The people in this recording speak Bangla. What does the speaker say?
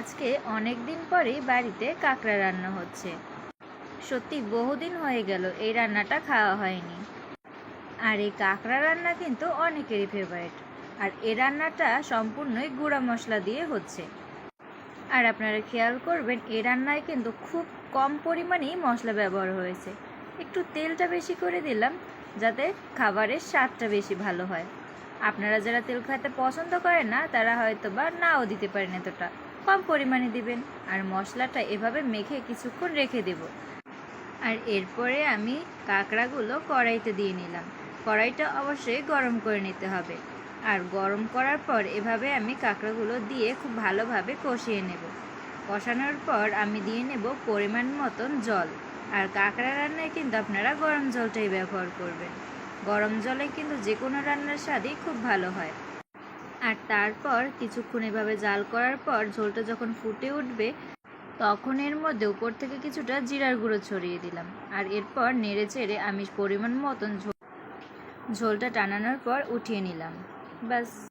আজকে অনেক দিন পরেই বাড়িতে কাঁকড়া রান্না হচ্ছে। সত্যি বহুদিন হয়ে গেল এই রান্নাটা খাওয়া হয়নি। আর এই কাঁকড়া রান্না কিন্তু অনেকেরই ফেভারিট আর এ রান্নাটা সম্পূর্ণই গুঁড়া মশলা দিয়ে হচ্ছে। আর আপনারা খেয়াল করবেন, এ রান্নায় কিন্তু খুব কম পরিমাণেই মশলা ব্যবহার হয়েছে। একটু তেলটা বেশি করে দিলাম, যাতে খাবারের স্বাদটা বেশি ভালো হয়। আপনারা যারা তেল খেতে পছন্দ করেন না, তারা হয়তো বা নাও দিতে পারেন এতটা। কম পরিমাণে দিবেন। আর মশলাটা এভাবে মেখে কিছুক্ষণ রেখে দেব। আর এরপরে আমি কাঁকড়াগুলো কড়াইতে দিয়ে নিলাম। কড়াইটা অবশ্যই গরম করে নিতে হবে। আর গরম করার পর এভাবে আমি কাঁকড়াগুলো দিয়ে খুব ভালোভাবে কষিয়ে নেব। কষানোর পর আমি দিয়ে নেব পরিমাণ মতন জল। আর কাঁকড়া রান্নায় কিন্তু আপনারা গরম জলটাই ব্যবহার করবেন। গরম জলে কিন্তু যে কোনো রান্নার স্বাদই খুব ভালো হয়। আর তারপর কিছুক্ষণ এভাবে জাল করার পর ঝোলটা যখন ফুটে উঠবে, তখন এর মধ্যে উপর থেকে কিছুটা জিরার গুঁড়ো ছড়িয়ে দিলাম। আর এরপর নেড়ে চেড়ে আমি পরিমাণ মতন ঝোল ঝোলটা টানানোর পর উঠিয়ে নিলাম। ব্যাস।